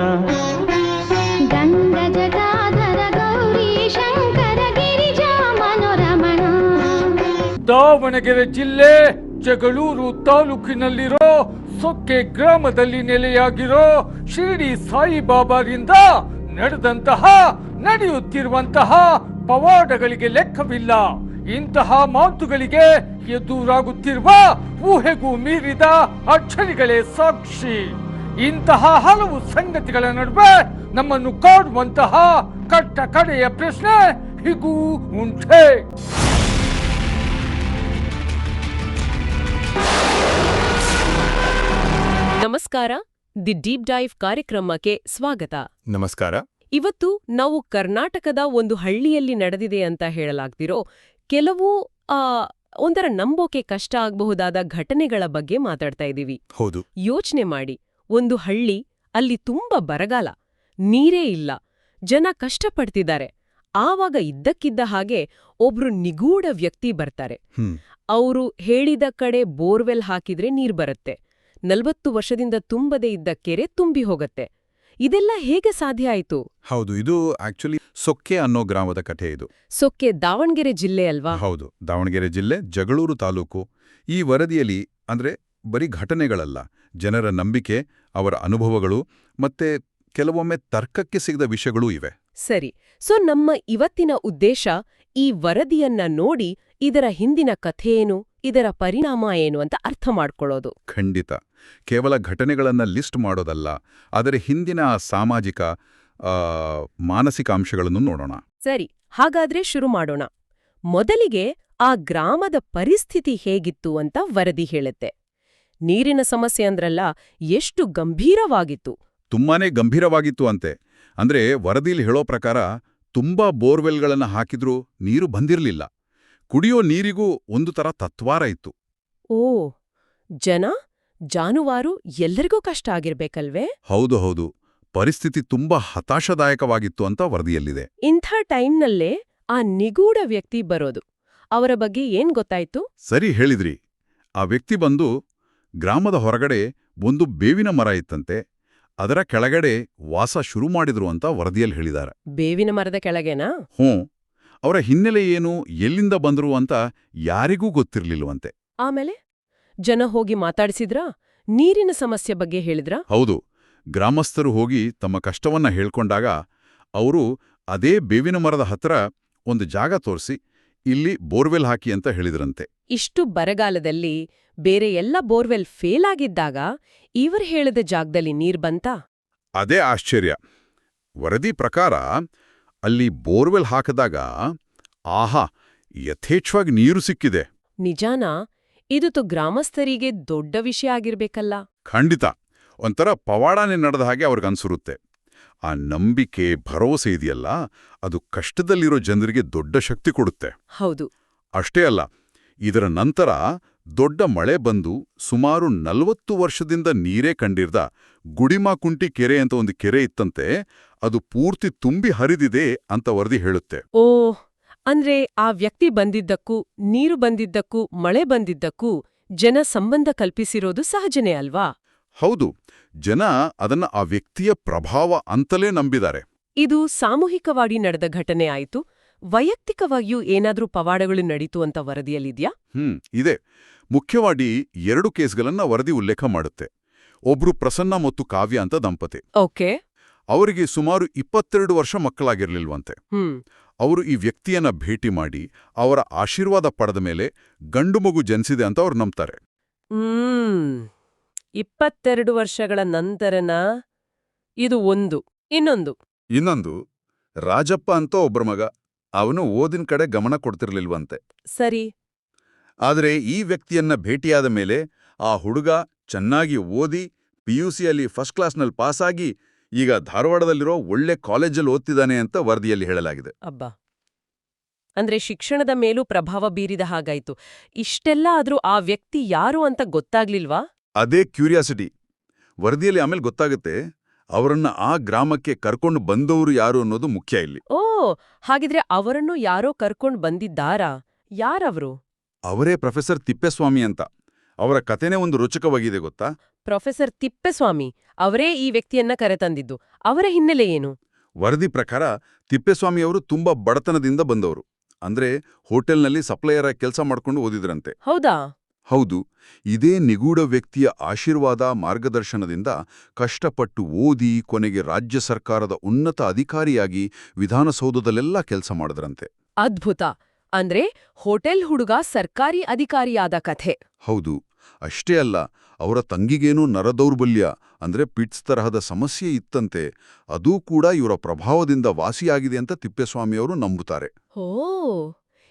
ಗಂಗ ಜಟಾಧರ ಗೌರಿ ಶಂಕರ ಗಿರಿಜಾ ಮನೋರಮಣ. ದಾವಣಗೆರೆ ಜಿಲ್ಲೆ ಜಗಳೂರು ತಾಲೂಕಿನಲ್ಲಿರೋ ಸೊಕ್ಕೆ ಗ್ರಾಮದಲ್ಲಿ ನೆಲೆಯಾಗಿರೋ ಶಿರಡಿ ಸಾಯಿಬಾಬಾರಿಂದ ನಡೆದಂತಹ ನಡೆಯುತ್ತಿರುವಂತಹ ಪವಾಡಗಳಿಗೆ ಲೆಕ್ಕವಿಲ್ಲ. ಇಂತಹ ಮಾತುಗಳಿಗೆ ಎದುರಾಗುತ್ತಿರುವ ಊಹೆಗೂ ಮೀರಿದ ಅಚ್ಚರಿಗಳೇ ಸಾಕ್ಷಿ. ಇಂತಹ ಹಲವು ಸಂಗತಿಗಳ ನಡುವೆ ನಮ್ಮನ್ನು ಕಾಡುವಂತಹ ಕಟ್ಟ ಕಡೆಯ ಪ್ರಶ್ನೆ ಹೀಗೂ ಉಂಟೆ ನಮಸ್ಕಾರ ದಿ ಡೀಪ್ ಡೈವ್ ಕಾರ್ಯಕ್ರಮಕ್ಕೆ ಸ್ವಾಗತ. ನಮಸ್ಕಾರ. ಇವತ್ತು ನಾವು ಕರ್ನಾಟಕದ ಒಂದು ಹಳ್ಳಿಯಲ್ಲಿ ನಡೆದಿದೆ ಅಂತ ಹೇಳಲಾಗ್ತಿರೋ ಕೆಲವು ಆ ಒಂಥರ ನಂಬೋಕೆ ಕಷ್ಟ ಆಗಬಹುದಾದ ಘಟನೆಗಳ ಬಗ್ಗೆ ಮಾತಾಡ್ತಾ ಇದ್ದೀವಿ. ಹೌದು. ಯೋಚನೆ ಮಾಡಿ. ಒಂದು ಹಳ್ಳಿ ಅಲ್ಲಿ ತುಂಬಾ ಬರಗಾಲ. ನೀರೇ ಇಲ್ಲ. ಜನ ಕಷ್ಟಪಡ್ತಿದ್ದಾರೆ. ಆವಾಗ ಇದ್ದಕ್ಕಿದ್ದ ಹಾಗೆ ಒಬ್ರು ನಿಗೂಢ ವ್ಯಕ್ತಿ ಬರ್ತಾರೆ. ಅವರು ಹೇಳಿದ ಕಡೆ ಬೋರ್ವೆಲ್ ಹಾಕಿದ್ರೆ ನೀರ್ ಬರುತ್ತೆ. ನಲ್ವತ್ತು ವರ್ಷದಿಂದ ತುಂಬದೇ ಇದ್ದ ಕೆರೆ ತುಂಬಿ ಹೋಗತ್ತೆ. ಇದೆಲ್ಲ ಹೇಗೆ ಸಾಧ್ಯ ಆಯ್ತು? ಹೌದು ಇದು ಆಕ್ಚುಲಿ ಸೊಕ್ಕೆ ಅನ್ನೋ ಗ್ರಾಮದ ಕಥೆ ಇದು. ಸೊಕ್ಕೆ ದಾವಣಗೆರೆ ಜಿಲ್ಲೆ ಅಲ್ವಾ? ಹೌದು ದಾವಣಗೆರೆ ಜಿಲ್ಲೆ ಜಗಳೂರು ತಾಲೂಕು. ಈ ವರದಿಯಲ್ಲಿ ಅಂದ್ರೆ ಬರೀ ಘಟನೆಗಳಲ್ಲ ಜನರ ನಂಬಿಕೆ ಅವರ ಅನುಭವಗಳು ಮತ್ತೆ ಕೆಲವೊಮ್ಮೆ ತರ್ಕಕ್ಕೆ ಸಿಗದ ವಿಷಯಗಳೂ ಇವೆ. ಸರಿ ಸೊ ನಮ್ಮ ಇವತ್ತಿನ ಉದ್ದೇಶ ಈ ವರದಿಯನ್ನ ನೋಡಿ ಇದರ ಹಿಂದಿನ ಕಥೆಯೇನು ಇದರ ಪರಿಣಾಮ ಏನು ಅಂತ ಅರ್ಥ ಮಾಡ್ಕೊಳ್ಳೋದು. ಖಂಡಿತ. ಕೇವಲ ಘಟನೆಗಳನ್ನು ಲಿಸ್ಟ್ ಮಾಡೋದಲ್ಲ ಆದರೆ ಹಿಂದಿನ ಸಾಮಾಜಿಕ ಮಾನಸಿಕ ಅಂಶಗಳನ್ನು ನೋಡೋಣ. ಸರಿ ಹಾಗಾದ್ರೆ ಶುರು ಮಾಡೋಣ. ಮೊದಲಿಗೆ ಆ ಗ್ರಾಮದ ಪರಿಸ್ಥಿತಿ ಹೇಗಿತ್ತು ಅಂತ ವರದಿ ಹೇಳುತ್ತೆ. ನೀರಿನ ಸಮಸ್ಯೆ ಅಂದ್ರಲ್ಲ ಎಷ್ಟು ಗಂಭೀರವಾಗಿತ್ತು. ತುಂಬಾನೇ ಗಂಭೀರವಾಗಿತ್ತು ಅಂತೆ. ಅಂದ್ರೆ ವರದಿಲಿ ಹೇಳೋ ಪ್ರಕಾರ ತುಂಬಾ ಬೋರ್ವೆಲ್ಗಳನ್ನು ಹಾಕಿದ್ರೂ ನೀರು ಬಂದಿರಲಿಲ್ಲ. ಕುಡಿಯೋ ನೀರಿಗೂ ಒಂದು ತರ ತತ್ವಾರ ಇತ್ತು. ಓ ಜನ ಜಾನುವಾರು ಎಲ್ಲರಿಗೂ ಕಷ್ಟ ಆಗಿರ್ಬೇಕಲ್ವೇ? ಹೌದು ಹೌದು. ಪರಿಸ್ಥಿತಿ ತುಂಬಾ ಹತಾಶದಾಯಕವಾಗಿತ್ತು ಅಂತ ವರದಿಯಲ್ಲಿದೆ. ಇಂಥ ಟೈಮ್ನಲ್ಲೇ ಆ ನಿಗೂಢ ವ್ಯಕ್ತಿ ಬರೋದು. ಅವರ ಬಗ್ಗೆ ಏನ್ ಗೊತ್ತಾಯ್ತು? ಸರಿ ಹೇಳಿದ್ರಿ. ಆ ವ್ಯಕ್ತಿ ಬಂದು ಗ್ರಾಮದ ಹೊರಗಡೆ ಒಂದು ಬೇವಿನ ಮರ ಇತ್ತಂತೆ. ಅದರ ಕೆಳಗಡೆ ವಾಸ ಶುರು ಮಾಡಿದ್ರು ಅಂತ ವರದಿಯಲ್ಲಿ ಹೇಳಿದ್ದಾರೆ. ಬೇವಿನ ಮರದ ಕೆಳಗೆನಾ? ಹ್ಞೂ. ಅವರ ಹಿನ್ನೆಲೆ ಏನು ಎಲ್ಲಿಂದ ಬಂದ್ರು ಅಂತ ಯಾರಿಗೂ ಗೊತ್ತಿರ್ಲಿಲ್ವಂತೆ ಆಮೇಲೆ? ಜನ ಹೋಗಿ ಮಾತಾಡಿಸಿದ್ರಾ? ನೀರಿನ ಸಮಸ್ಯೆ ಬಗ್ಗೆ ಹೇಳಿದ್ರಾ? ಹೌದು. ಗ್ರಾಮಸ್ಥರು ಹೋಗಿ ತಮ್ಮ ಕಷ್ಟವನ್ನ ಹೇಳ್ಕೊಂಡಾಗ ಅವರು ಅದೇ ಬೇವಿನ ಮರದ ಹತ್ರ ಒಂದು ಜಾಗ ತೋರಿಸಿ ಇಲ್ಲಿ ಬೋರ್ವೆಲ್ ಹಾಕಿ ಅಂತ ಹೇಳಿದ್ರಂತೆ. ಇಷ್ಟು ಬರಗಾಲದಲ್ಲಿ ಬೇರೆ ಎಲ್ಲ ಬೋರ್ವೆಲ್ ಫೇಲ್ ಆಗಿದ್ದಾಗ ಇವರು ಹೇಳಿದ ಜಾಗದಲ್ಲಿ ನೀರ್ ಬಂತ? ಅದೇ ಆಶ್ಚರ್ಯ. ವರದಿ ಪ್ರಕಾರ ಅಲ್ಲಿ ಬೋರ್ವೆಲ್ ಹಾಕಿದಾಗ ಆಹಾ ಯಥೇಚ್ಛವಾಗಿ ನೀರು ಸಿಕ್ಕಿದೆ. ನಿಜಾನಾ? ಇದು ಗ್ರಾಮಸ್ಥರಿಗೆ ದೊಡ್ಡ ವಿಷಯ ಆಗಿರ್ಬೇಕಲ್ಲ. ಖಂಡಿತ. ಒಂಥರ ಪವಾಡನೆ ನಡೆದ ಹಾಗೆ ಅವ್ರಿಗನ್ಸುರುತ್ತೆ ಆ ನಂಬಿಕೆ ಭರವಸೆ ಇದೆಯಲ್ಲ ಅದು ಕಷ್ಟದಲ್ಲಿರೋ ಜನರಿಗೆ ದೊಡ್ಡ ಶಕ್ತಿ ಕೊಡುತ್ತೆ. ಹೌದು. ಅಷ್ಟೇ ಅಲ್ಲ ಇದರ ನಂತರ ದೊಡ್ಡ ಮಳೆ ಬಂದು ಸುಮಾರು ನಲವತ್ತು ವರ್ಷದಿಂದ ನೀರೇ ಕಂಡಿರ್ದ ಗುಡಿಮಾಕುಂಟಿ ಕೆರೆ ಅಂತ ಒಂದು ಕೆರೆ ಇತ್ತಂತೆ ಅದು ಪೂರ್ತಿ ತುಂಬಿ ಹರಿದಿದೆ ಅಂತ ವರದಿ ಹೇಳುತ್ತೆ. ಓ ಅಂದ್ರೆ ಆ ವ್ಯಕ್ತಿ ಬಂದಿದ್ದಕ್ಕೂ ನೀರು ಬಂದಿದ್ದಕ್ಕೂ ಮಳೆ ಬಂದಿದ್ದಕ್ಕೂ ಜನ ಸಂಬಂಧ ಕಲ್ಪಿಸಿರೋದು ಸಹಜನೇ ಅಲ್ವಾ? ಹೌದು. ಜನ ಅದನ್ನ ಆ ವ್ಯಕ್ತಿಯ ಪ್ರಭಾವ ಅಂತಲೇ ನಂಬಿದ್ದಾರೆ. ಇದು ಸಾಮೂಹಿಕವಾಗಿ ನಡೆದ ಘಟನೆ ಆಯಿತು. ವೈಯಕ್ತಿಕವಾಗಿಯೂ ಏನಾದ್ರೂ ಪವಾಡಗಳು ನಡೀತು ಅಂತ ವರದಿಯಲ್ಲಿದ್ಯಾ? ಹ್ಮ್ ಇದೆ. ಮುಖ್ಯವಾಗಿ ಎರಡು ಕೇಸ್ಗಳನ್ನ ವರದಿ ಉಲ್ಲೇಖ ಮಾಡುತ್ತೆ. ಒಬ್ರು ಪ್ರಸನ್ನ ಮತ್ತು ಕಾವ್ಯ ಅಂತ ದಂಪತಿ. ಓಕೆ. ಅವರಿಗೆ ಸುಮಾರು ಇಪ್ಪತ್ತೆರಡು ವರ್ಷ ಮಕ್ಕಳಾಗಿರ್ಲಿಲ್ವಂತೆ. ಹ್ಮ್. ಅವರು ಈ ವ್ಯಕ್ತಿಯನ್ನ ಭೇಟಿ ಮಾಡಿ ಅವರ ಆಶೀರ್ವಾದ ಪಡೆದ ಮೇಲೆ ಗಂಡು ಮಗು ಜನಿಸಿದೆ ಅಂತ ಅವ್ರು ನಂಬ್ತಾರೆ. ಇಪ್ಪತ್ತೆರಡು ವರ್ಷಗಳ ನಂತರನ ಇದು ಒಂದು ಇನ್ನೊಂದು. ಇನ್ನೊಂದು ರಾಜಪ್ಪ ಅಂತ ಒಬ್ಬರ ಮಗ ಅವನು ಓದಿನ ಕಡೆ ಗಮನ ಕೊಡ್ತಿರ್ಲಿಲ್ವಂತೆ. ಸರಿ. ಆದರೆ ಈ ವ್ಯಕ್ತಿಯನ್ನ ಭೇಟಿಯಾದ ಮೇಲೆ ಆ ಹುಡುಗ ಚೆನ್ನಾಗಿ ಓದಿ ಪಿಯುಸಿಯಲ್ಲಿ ಫಸ್ಟ್ ಕ್ಲಾಸ್ನಲ್ಲಿ ಪಾಸಾಗಿ ಈಗ ಧಾರವಾಡದಲ್ಲಿರೋ ಒಳ್ಳೆ ಕಾಲೇಜಲ್ಲಿ ಓದ್ತಿದ್ದಾನೆ ಅಂತ ವರದಿಯಲ್ಲಿ ಹೇಳಲಾಗಿದೆ. ಅಬ್ಬಾ. ಅಂದ್ರೆ ಶಿಕ್ಷಣದ ಮೇಲೂ ಪ್ರಭಾವ ಬೀರಿದ ಹಾಗಾಯ್ತು. ಇಷ್ಟೆಲ್ಲ ಆದ್ರೂ ಆ ವ್ಯಕ್ತಿ ಯಾರು ಅಂತ ಗೊತ್ತಾಗ್ಲಿಲ್ವಾ? ಅದೇ ಕ್ಯೂರಿಯಾಸಿಟಿ. ವರದಿಯಲ್ಲಿ ಆಮೇಲೆ ಗೊತ್ತಾಗುತ್ತೆ ಅವರನ್ನ ಆ ಗ್ರಾಮಕ್ಕೆ ಕರ್ಕೊಂಡು ಬಂದವರು ಯಾರು ಅನ್ನೋದು ಮುಖ್ಯ ಇಲ್ಲಿ. ಓ ಹಾಗಿದ್ರೆ ಅವರನ್ನು ಯಾರೋ ಕರ್ಕೊಂಡು ಬಂದಿದ್ದಾರಾ? ಯಾರವರು? ಅವರೇ ಪ್ರೊಫೆಸರ್ ತಿಪ್ಪೇಸ್ವಾಮಿ ಅಂತ. ಅವರ ಕಥೆನೇ ಒಂದು ರುಚಕವಾಗಿದೆ ಗೊತ್ತಾ? ಪ್ರೊಫೆಸರ್ ತಿಪ್ಪೇಸ್ವಾಮಿ ಅವರೇ ಈ ವ್ಯಕ್ತಿಯನ್ನ ಕರೆತಂದಿದ್ದು. ಅವರ ಹಿನ್ನೆಲೆ ಏನು? ವರದಿ ಪ್ರಕಾರ ತಿಪ್ಪೇಸ್ವಾಮಿಯವರು ತುಂಬಾ ಬಡತನದಿಂದ ಬಂದವರು. ಅಂದ್ರೆ ಹೋಟೆಲ್ನಲ್ಲಿ ಸಪ್ಲೈಯರ ಕೆಲಸ ಮಾಡ್ಕೊಂಡು ಓದಿದ್ರಂತೆ. ಹೌದಾ? ಹೌದು. ಇದೇ ನಿಗೂಢ ವ್ಯಕ್ತಿಯ ಆಶೀರ್ವಾದ ಮಾರ್ಗದರ್ಶನದಿಂದ ಕಷ್ಟಪಟ್ಟು ಓದಿ ಕೊನೆಗೆ ರಾಜ್ಯ ಸರ್ಕಾರದ ಉನ್ನತ ಅಧಿಕಾರಿಯಾಗಿ ವಿಧಾನಸೌಧದಲ್ಲೆಲ್ಲ ಕೆಲಸ ಮಾಡಿದ್ರಂತೆ. ಅದ್ಭುತ. ಅಂದ್ರೆ ಹೋಟೆಲ್ ಹುಡುಗ ಸರ್ಕಾರಿ ಅಧಿಕಾರಿಯಾದ ಕಥೆ. ಹೌದು. ಅಷ್ಟೇ ಅಲ್ಲ ಅವರ ತಂಗಿಗೇನೂ ನರದೌರ್ಬಲ್ಯ ಅಂದ್ರೆ ಪಿಟ್ಸ್ ತರಹದ ಸಮಸ್ಯೆ ಇತ್ತಂತೆ. ಅದೂ ಕೂಡ ಇವರ ಪ್ರಭಾವದಿಂದ ವಾಸಿಯಾಗಿದೆ ಅಂತ ತಿಪ್ಪೇಸ್ವಾಮಿಯವರು ನಂಬುತ್ತಾರೆ. ಹೋ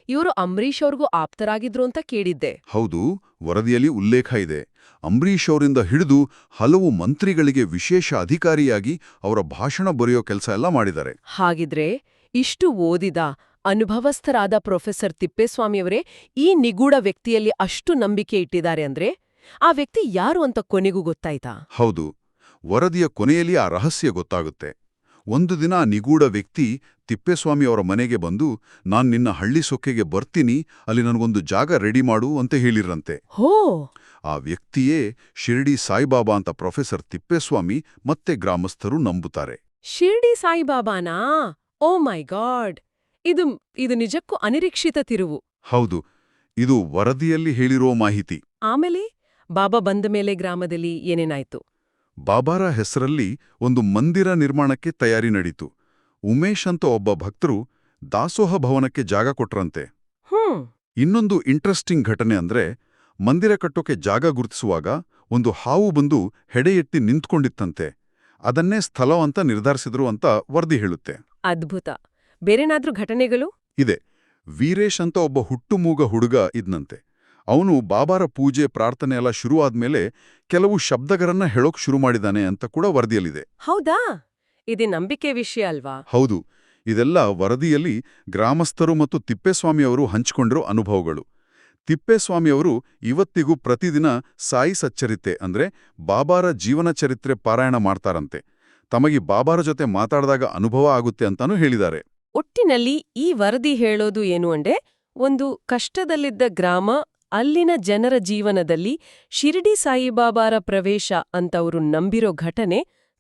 ಇವರು ಅಂಬರೀಷ್ ಅವ್ರಿಗೂ ಆಪ್ತರಾಗಿದ್ರು ಅಂತ ಕೇಳಿದ್ದೆ. ಹೌದು ವರದಿಯಲ್ಲಿ ಉಲ್ಲೇಖ ಇದೆ. ಅಂಬರೀಷ್ ಅವರಿಂದ ಹಿಡಿದು ಹಲವು ಮಂತ್ರಿಗಳಿಗೆ ವಿಶೇಷ ಅಧಿಕಾರಿಯಾಗಿ ಅವರ ಭಾಷಣ ಬರೆಯೋ ಕೆಲಸ ಎಲ್ಲ ಮಾಡಿದ್ದಾರೆ. ಹಾಗಿದ್ರೆ ಇಷ್ಟು ಓದಿದ ಅನುಭವಸ್ಥರಾದ ಪ್ರೊಫೆಸರ್ ತಿಪ್ಪೇಸ್ವಾಮಿಯವರೇ ಈ ನಿಗೂಢ ವ್ಯಕ್ತಿಯಲ್ಲಿ ಅಷ್ಟು ನಂಬಿಕೆ ಇಟ್ಟಿದ್ದಾರೆ ಅಂದ್ರೆ ಆ ವ್ಯಕ್ತಿ ಯಾರು ಅಂತ ಕೊನೆಗೂ ಗೊತ್ತಾಯ್ತಾ? ಹೌದು. ವರದಿಯ ಕೊನೆಯಲ್ಲಿ ಆ ರಹಸ್ಯ ಗೊತ್ತಾಗುತ್ತೆ. ಒಂದು ದಿನ ಆ ನಿಗೂಢ ವ್ಯಕ್ತಿ ತಿಪ್ಪೇಸ್ವಾಮಿಯವರ ಮನೆಗೆ ಬಂದು ನಾನ್ ನಿನ್ನ ಹಳ್ಳಿ ಸೊಕ್ಕೆಗೆ ಬರ್ತೀನಿ ಅಲ್ಲಿ ನನಗೊಂದು ಜಾಗ ರೆಡಿ ಮಾಡು ಅಂತ ಹೇಳಿರಂತೆ. ಹೋ! ಆ ವ್ಯಕ್ತಿಯೇ ಶಿರ್ಡಿ ಸಾಯಿಬಾಬಾ ಅಂತ ಪ್ರೊಫೆಸರ್ ತಿಪ್ಪೇಸ್ವಾಮಿ ಮತ್ತೆ ಗ್ರಾಮಸ್ಥರು ನಂಬುತ್ತಾರೆ. ಶಿರ್ಡಿ ಸಾಯಿಬಾಬಾನಾ? Oh my god! ಇದು ಇದು ನಿಜಕ್ಕೂ ಅನಿರೀಕ್ಷಿತ ತಿರುವು. ಹೌದು ಇದು ವರದಿಯಲ್ಲಿ ಹೇಳಿರೋ ಮಾಹಿತಿ. ಆಮೇಲೆ ಬಾಬಾ ಬಂದ ಮೇಲೆ ಗ್ರಾಮದಲ್ಲಿ ಏನೇನಾಯ್ತು? ಬಾಬಾರ ಹೆಸರಲ್ಲಿ ಒಂದು ಮಂದಿರ ನಿರ್ಮಾಣಕ್ಕೆ ತಯಾರಿ ನಡೀತು. ಉಮೇಶ್ ಅಂತ ಒಬ್ಬ ಭಕ್ತರು ದಾಸೋಹ ಭವನಕ್ಕೆ ಜಾಗ ಕೊಟ್ರಂತೆ. ಹ್ಮ್. ಇನ್ನೊಂದು ಇಂಟ್ರೆಸ್ಟಿಂಗ್ ಘಟನೆ ಅಂದ್ರೆ ಮಂದಿರ ಕಟ್ಟೋಕೆ ಜಾಗ ಗುರುತಿಸುವಾಗ ಒಂದು ಹಾವು ಬಂದು ಹೆಡೆ ಎತ್ತಿ ನಿಂತ್ಕೊಂಡಿತ್ತಂತೆ. ಅದನ್ನೇ ಸ್ಥಳ ಅಂತ ನಿರ್ಧರಿಸಿದ್ರು ಅಂತ ವರದಿ ಹೇಳುತ್ತೆ. ಅದ್ಭುತ. ಬೇರೆನಾದ್ರೂ ಘಟನೆಗಳು? ಇದೆ. ವೀರೇಶ್ ಅಂತ ಒಬ್ಬ ಹುಟ್ಟುಮೂಗ ಹುಡುಗ ಇದ್ನಂತೆ. ಅವನು ಬಾಬಾರ ಪೂಜೆ ಪ್ರಾರ್ಥನೆ ಎಲ್ಲ ಶುರುವಾದ್ಮೇಲೆ ಕೆಲವು ಶಬ್ದಗರನ್ನ ಹೇಳೋಕ್ ಶುರು ಮಾಡಿದಾನೆ ಅಂತ ಕೂಡ ವರದಿಯಲ್ಲಿದೆ. ಹೌದಾ? ಇದು ನಂಬಿಕೆ ವಿಷಯ ಅಲ್ವಾ? ಹೌದು. ಇದೆಲ್ಲ ವರದಿಯಲ್ಲಿ ಗ್ರಾಮಸ್ಥರು ಮತ್ತು ತಿಪ್ಪೇಸ್ವಾಮಿಯವರು ಹಂಚಿಕೊಂಡಿರೋ ಅನುಭವಗಳು. ತಿಪ್ಪೇಸ್ವಾಮಿಯವರು ಇವತ್ತಿಗೂ ಪ್ರತಿದಿನ ಸಾಯಿ ಸಚ್ಚರಿತೆ ಅಂದ್ರೆ ಬಾಬಾರ ಜೀವನ ಚರಿತ್ರೆ ಪಾರಾಯಣ ಮಾಡ್ತಾರಂತೆ. ತಮಗೆ ಬಾಬಾರ ಜೊತೆ ಮಾತಾಡಿದಾಗ ಅನುಭವ ಆಗುತ್ತೆ ಅಂತಾನೂ ಹೇಳಿದ್ದಾರೆ. ಒಟ್ಟಿನಲ್ಲಿ ಈ ವರದಿ ಹೇಳೋದು ಏನು ಅಂದ್ರೆ, ಒಂದು ಕಷ್ಟದಲ್ಲಿದ್ದ ಗ್ರಾಮ, ಅಲ್ಲಿನ ಜನರ ಜೀವನದಲ್ಲಿ ಶಿರ್ಡಿ ಸಾಯಿಬಾಬಾರ ಪ್ರವೇಶ ಅಂತವರು ನಂಬಿರೋ ಘಟನೆ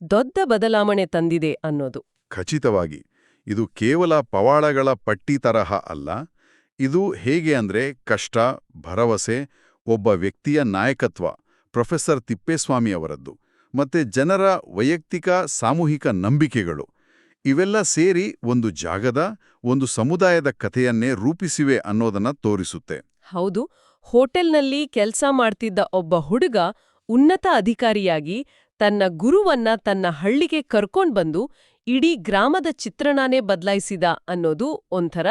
ದೊಡ್ಡ ಬದಲಾವಣೆ ತಂದಿದೆ ಅನ್ನೋದು. ಖಚಿತವಾಗಿ, ಇದು ಕೇವಲ ಪವಾಡಗಳ ಪಟ್ಟಿ ತರಹ ಅಲ್ಲ, ಇದು ಹೇಗೆ ಅಂದ್ರೆ ಕಷ್ಟ, ಭರವಸೆ, ಒಬ್ಬ ವ್ಯಕ್ತಿಯ ನಾಯಕತ್ವ, ಪ್ರೊಫೆಸರ್ ತಿಪ್ಪೇಸ್ವಾಮಿಯವರದ್ದು ಮತ್ತೆ ಜನರ ವೈಯಕ್ತಿಕ ಸಾಮೂಹಿಕ ನಂಬಿಕೆಗಳು. ಇವೆಲ್ಲ ಸೇರಿ ಒಂದು ಜಾಗದ ಒಂದು ಸಮುದಾಯದ ಕಥೆಯನ್ನೇ ರೂಪಿಸಿವೆ ಅನ್ನೋದನ್ನ ತೋರಿಸುತ್ತೆ. ಹೌದು ಹೋಟೆಲ್ನಲ್ಲಿ ಕೆಲಸ ಮಾಡ್ತಿದ್ದ ಒಬ್ಬ ಹುಡುಗ ಉನ್ನತ ಅಧಿಕಾರಿಯಾಗಿ ತನ್ನ ಗುರುವನ್ನ ತನ್ನ ಹಳ್ಳಿಗೆ ಕರ್ಕೊಂಡ್ಬಂದು ಇಡೀ ಗ್ರಾಮದ ಚಿತ್ರಣನೇ ಬದಲಾಯಿಸಿದ ಅನ್ನೋದು ಒಂಥರ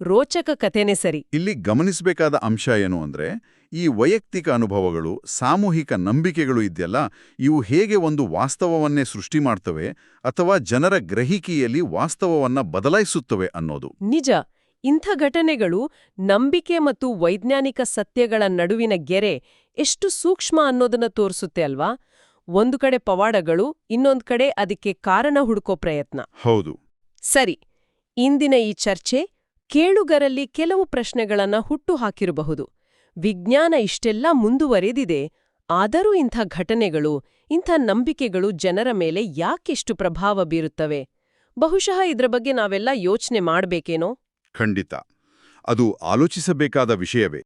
ರೋಚಕ ಕಥೆನೇ ಸರಿ. ಇಲ್ಲಿ ಗಮನಿಸಬೇಕಾದ ಅಂಶ ಏನು ಅಂದ್ರೆ ಈ ವೈಯಕ್ತಿಕ ಅನುಭವಗಳು ಸಾಮೂಹಿಕ ನಂಬಿಕೆಗಳು ಇದೆಯಲ್ಲ ಇವು ಹೇಗೆ ಒಂದು ವಾಸ್ತವವನ್ನೇ ಸೃಷ್ಟಿ ಮಾಡ್ತವೆ ಅಥವಾ ಜನರ ಗ್ರಹಿಕೆಯಲ್ಲಿ ವಾಸ್ತವವನ್ನ ಬದಲಾಯಿಸುತ್ತವೆ ಅನ್ನೋದು? ನಿಜ. ಇಂಥ ಘಟನೆಗಳು ನಂಬಿಕೆ ಮತ್ತು ವೈಜ್ಞಾನಿಕ ಸತ್ಯಗಳ ನಡುವಿನ ಗೆರೆ ಎಷ್ಟು ಸೂಕ್ಷ್ಮ ಅನ್ನೋದನ್ನ ತೋರಿಸುತ್ತೆ ಅಲ್ವಾ? ಒಂದು ಕಡೆ ಪವಾಡಗಳು ಇನ್ನೊಂದು ಕಡೆ ಅದಕ್ಕೆ ಕಾರಣ ಹುಡುಕೋ ಪ್ರಯತ್ನ. ಹೌದು. ಸರಿ ಇಂದಿನ ಈ ಚರ್ಚೆ ಕೇಳುಗರಲ್ಲಿ ಕೆಲವು ಪ್ರಶ್ನೆಗಳನ್ನ ಹುಟ್ಟು ಹಾಕಿರಬಹುದು. ವಿಜ್ಞಾನ ಇಷ್ಟೆಲ್ಲ ಮುಂದುವರೆದಿದೆ, ಆದರೂ ಇಂಥ ಘಟನೆಗಳು, ಇಂಥ ನಂಬಿಕೆಗಳು ಜನರ ಮೇಲೆ ಯಾಕೆಷ್ಟು ಪ್ರಭಾವ ಬೀರುತ್ತವೆ? ಬಹುಶಃ ಇದ್ರ ಬಗ್ಗೆ ನಾವೆಲ್ಲ ಯೋಚನೆ ಮಾಡಬೇಕೇನೋ? ಖಂಡಿತ. ಅದು ಆಲೋಚಿಸಬೇಕಾದ ವಿಷಯವೇ.